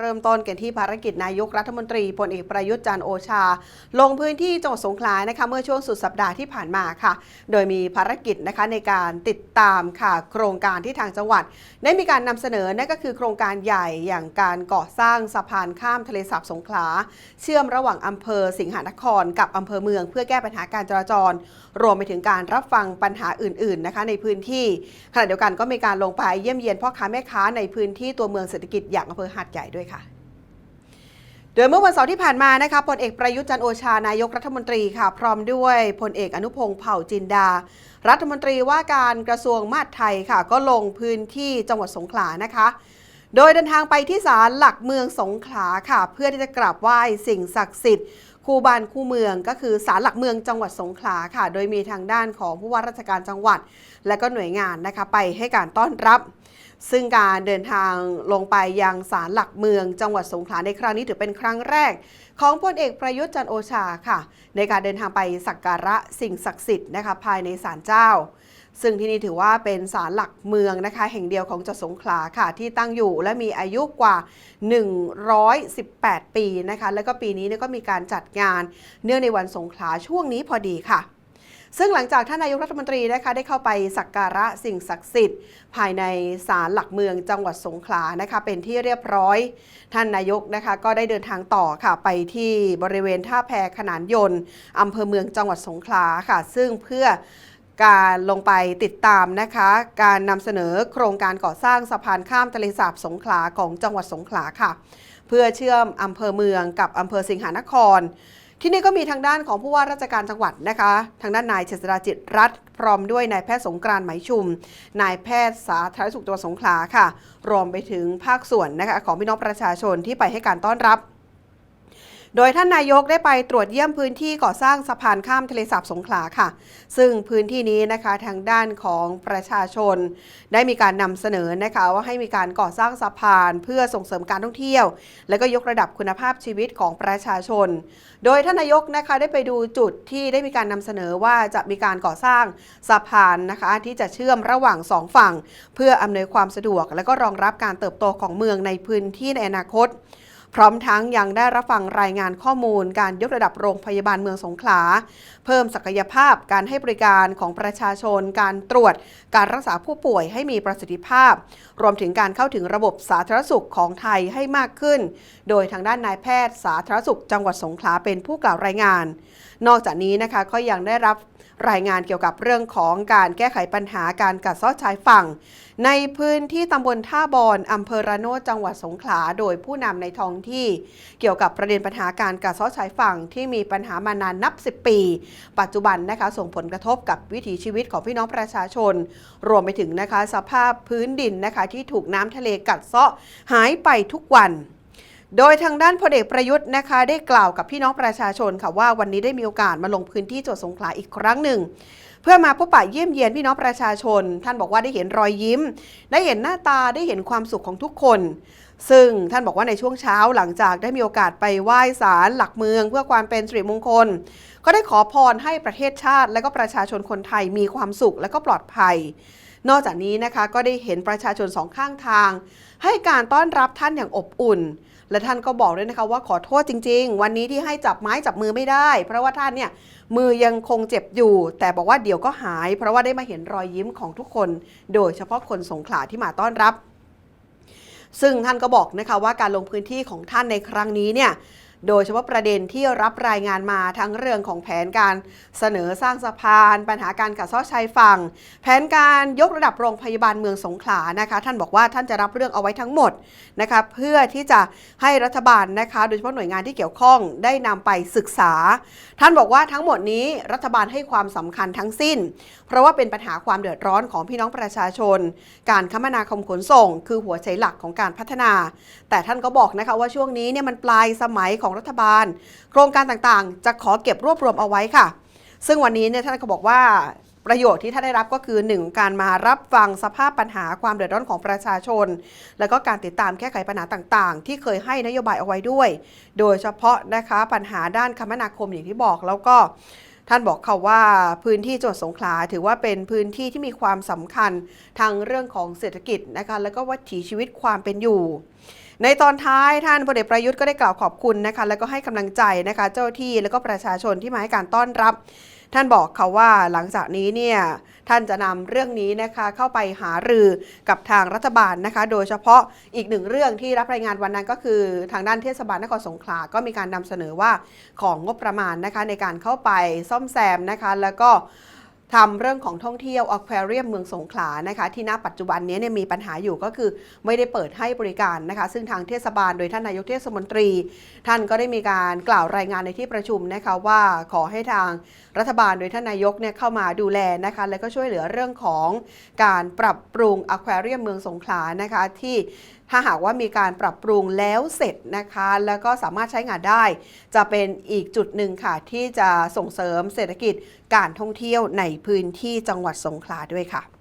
เริ่มต้นกันที่ภารกิจนายกรัฐมนตรีพลเอกประยุทธ์จันโอชา ลงพื้นที่จังหวัดสงขลานะคะเมื่อช่วงสุดสัปดาห์ที่ผ่านมาค่ะ โดยมีภารกิจนะคะในการติดตามค่ะ โครงการที่ทางจังหวัด ได้มีการนำเสนอนั่นก็คือโครงการใหญ่อย่างการก่อสร้างสะพานข้ามทะเลสาบสงขลา เชื่อมระหว่างอำเภอสิงหนคร กับอำเภอเมือง เพื่อแก้ปัญหาการจราจร รวมไปถึงการรับฟังปัญหาอื่น ๆนะคะในพื้นที่ขณะเดียวกันก็มีการลงไปเยี่ยมเยียนพ่อค้าแม่ค้าในพื้นที่ตัวเมืองเศรษฐกิจอย่างอำเภอหาดใหญ่ด้วย ดยเมื่อวันเสาร์ที่ผ่านมานะคะพลเอกประยุทธ์จันโอชานายกรัฐมนตรีค่ะ พร้อมด้วยพลเอกอนุพงศ์เผ่าจินดา รัฐมนตรีว่าการกระทรวงมหาดไทยค่ะ ก็ลงพื้นที่จังหวัดสงขลานะคะ โดยเดินทางไปที่ศาลหลักเมืองสงขลาค่ะ เพื่อที่จะกราบไหว้สิ่งศักดิ์สิทธิ์คู่บ้านคู่เมืองก็คือศาลหลักเมืองจังหวัดสงขลาค่ะ โดยมีทางด้านของผู้ว่าราชการจังหวัด และก็หน่วยงานนะคะไปให้การต้อนรับ ซึ่งการเดินทางลงไปยังศาลหลักเมืองจังหวัดสงขลาในครั้งนี้ถือเป็นครั้งแรก ของพลเอกประยุทธ์จันโอชาค่ะ ในการเดินทางไปสักการะสิ่งศักดิ์สิทธิ์นะคะภายในศาลเจ้า ซึ่งที่นี่ถือว่าเป็นศาลหลักเมืองนะคะ แห่งเดียวของจังหวัดสงขลาค่ะ ที่ตั้งอยู่และมีอายุกว่า 118 ปีนะคะ แล้วก็ปีนี้ก็มีการจัดงาน เนื่องในวันสงขลาช่วงนี้พอดีค่ะ ซึ่งหลังจากท่านนายกรัฐมนตรีนะคะได้เข้าไปสักการะสิ่งศักดิ์สิทธิ์ ภายในศาลหลักเมืองจังหวัดสงขลานะคะเป็นที่เรียบร้อย ท่านนายกนะคะก็ได้เดินทางต่อค่ะไปที่บริเวณท่าแพขนานยนต์อำเภอเมืองจังหวัดสงขลาค่ะ ซึ่งเพื่อการลงไปติดตามนะคะ การนำเสนอโครงการก่อสร้างสะพานข้ามทะเลสาบสงขลาของจังหวัดสงขลาค่ะ เพื่อเชื่อมอำเภอเมืองกับอำเภอสิงหนคร ที่นี่ก็มีทางด้านของผู้ว่าราชการจังหวัดนะคะ ทางด้านนายเฉษฎาจิตรัฐพร้อมด้วยนายแพทย์สงกรานต์ไหมชุม นายแพทย์สาธารณสุขจังหวัดสงขลาค่ะ รวมไปถึงภาคส่วนนะคะของพี่น้องประชาชนที่ไปให้การต้อนรับ โดยท่านนายกได้ไปตรวจเยี่ยมพื้นที่ก่อสร้างสะพานข้ามทะเลสาบสงขลาค่ะ ซึ่งพื้นที่นี้นะคะทางด้านของประชาชน ได้มีการนำเสนอนะคะว่าให้มีการก่อสร้างสะพาน เพื่อส่งเสริมการท่องเที่ยว และก็ยกระดับคุณภาพชีวิตของประชาชน โดยท่านนายกนะคะได้ไปดูจุดที่ได้มีการนำเสนอว่าจะมีการก่อสร้างสะพานนะคะที่จะเชื่อมระหว่างสองฝั่ง เพื่ออำนวยความสะดวก และก็รองรับการเติบโตของเมืองในพื้นที่ในอนาคต พร้อมทั้งยังได้รับฟังรายงานข้อมูลการยกระดับโรงพยาบาลเมืองสงขลา เพิ่มศักยภาพการให้บริการของประชาชน การตรวจ การรักษาผู้ป่วยให้มีประสิทธิภาพ รวมถึงการเข้าถึงระบบสาธารณสุขของไทยให้มากขึ้น โดยทางด้านนายแพทย์สาธารณสุข จังหวัดสงขลาเป็นผู้กล่าวรายงาน นอกจากนี้นะคะก็ยังได้รับรายงานเกี่ยวกับเรื่องของการแก้ไขปัญหาการกัดเซาะชายฝั่ง ในพื้นที่ตำบลท่าบอนอำเภอระโนดจังหวัดสงขลา โดยผู้นำในท้องที่เกี่ยวกับประเด็นปัญหาการกัดเซาะชายฝั่งที่มีปัญหามานานนับ 10 ปี ปัจจุบันนะคะส่งผลกระทบกับวิถีชีวิตของพี่น้องประชาชน รวมไปถึงนะคะสภาพพื้นดินนะคะที่ถูกน้ำทะเลกัดเซาะหายไปทุกวันโดยทางด้านพลเอกประยุทธ์นะคะ ได้กล่าวกับพี่น้องประชาชนค่ะว่าวันนี้ได้มีโอกาสมาลงพื้นที่จังหวัดสงขลาอีกครั้งหนึ่ง เพื่อมาพบปะเยี่ยมเยียนพี่น้องประชาชน ท่านบอกว่าได้เห็นรอยยิ้ม ได้เห็นหน้าตาได้เห็นความสุขของทุกคน ซึ่งท่านบอกว่าในช่วงเช้าหลังจากได้มีโอกาสไปไหว้ศาลหลักเมือง เพื่อความเป็นสิริมงคล ก็ได้ขอพรให้ประเทศชาติ และก็ประชาชนคนไทยมีความสุขและก็ปลอดภัย นอกจากนี้นะคะก็ได้เห็นประชาชนสองข้างทาง ให้การต้อนรับท่านอย่างอบอุ่น และท่านก็บอกด้วยนะคะว่าขอโทษจริง ๆ วันนี้ที่ให้จับไม้จับมือไม่ได้ เพราะว่าท่านเนี่ยมือยังคงเจ็บอยู่ แต่บอกว่าเดี๋ยวก็หาย เพราะว่าได้มาเห็นรอยยิ้มของทุกคน โดยเฉพาะคนสงขลาที่มาต้อนรับ ซึ่งท่านก็บอกนะคะว่าการลงพื้นที่ของท่านในครั้งนี้เนี่ย โดยเฉพาะประเด็นที่รับรายงานมาทั้งเรื่องของแผนการเสนอสร้างสะพาน ปัญหาการกัดเซาะชายฝั่ง แผนการยกระดับโรงพยาบาลเมืองสงขลานะคะ ท่านบอกว่าท่านจะรับเรื่องเอาไว้ทั้งหมดนะคะเพื่อที่จะให้รัฐบาลนะคะ โดยเฉพาะหน่วยงานที่เกี่ยวข้องได้นำไปศึกษา ท่านบอกว่าทั้งหมดนี้รัฐบาลให้ความสำคัญทั้งสิ้น เพราะว่าเป็นปัญหาความเดือดร้อนของพี่น้องประชาชน การคมนาคมขนส่ง คือหัวใจหลักของการพัฒนา แต่ท่านก็บอกนะคะว่าช่วงนี้เนี่ยมันปลายสมัยของรัฐบาล โครงการต่างๆ จะขอเก็บรวบรวมเอาไว้ค่ะ ซึ่งวันนี้เนี่ยท่านก็บอกว่าประโยชน์ที่ท่านได้รับก็คือหนึ่งการมารับฟังสภาพปัญหาความเดือดร้อนของประชาชน แล้วก็การติดตามแก้ไขปัญหาต่างๆ ที่เคยให้นโยบายเอาไว้ด้วย โดยเฉพาะนะคะปัญหาด้านคมนาคมอย่างที่บอกแล้วก็ ท่านบอกเขาว่าพื้นที่จังหวัดสงขลาถือว่าเป็นพื้นที่ที่มีความสำคัญทางเรื่องของเศรษฐกิจนะคะแล้วก็วิถีชีวิตความเป็นอยู่ ในตอนท้ายท่านพลเอกประยุทธ์ก็ได้กล่าวขอบคุณนะคะแล้วก็ให้กำลังใจนะคะเจ้าที่แล้วก็ประชาชนที่มาให้การต้อนรับ ท่านบอกเขาว่าหลังจากนี้เนี่ยท่านจะนำเรื่องนี้นะคะเข้าไปหารือกับทางรัฐบาลนะคะ โดยเฉพาะอีกหนึ่งเรื่องที่รับรายงานวันนั้นก็คือทางด้านเทศบาลนครสงขลาก็มีการนำเสนอว่าของงบประมาณนะคะในการเข้าไปซ่อมแซมนะคะแล้วก็ ทำเรื่องของท่องเที่ยวอควาเรียมเมืองสงขลานะคะ ที่ณปัจจุบันนี้เนี่ยมีปัญหาอยู่ก็คือไม่ได้เปิดให้บริการนะคะ ซึ่งทางเทศบาลโดยท่านนายกเทศมนตรี ท่านก็ได้มีการกล่าวรายงานในที่ประชุมนะคะว่าขอให้ทางรัฐบาลโดยท่านนายกเนี่ยเข้ามาดูแลนะคะ แล้วก็ช่วยเหลือเรื่องของการปรับปรุงอควาเรียมเมืองสงขลานะคะที่ ถ้าหากว่ามีการปรับปรุงแล้วเสร็จนะคะ แล้วก็สามารถใช้งานได้ จะเป็นอีกจุดหนึ่งค่ะ ที่จะส่งเสริมเศรษฐกิจการท่องเที่ยวในพื้นที่จังหวัดสงขลาด้วยค่ะ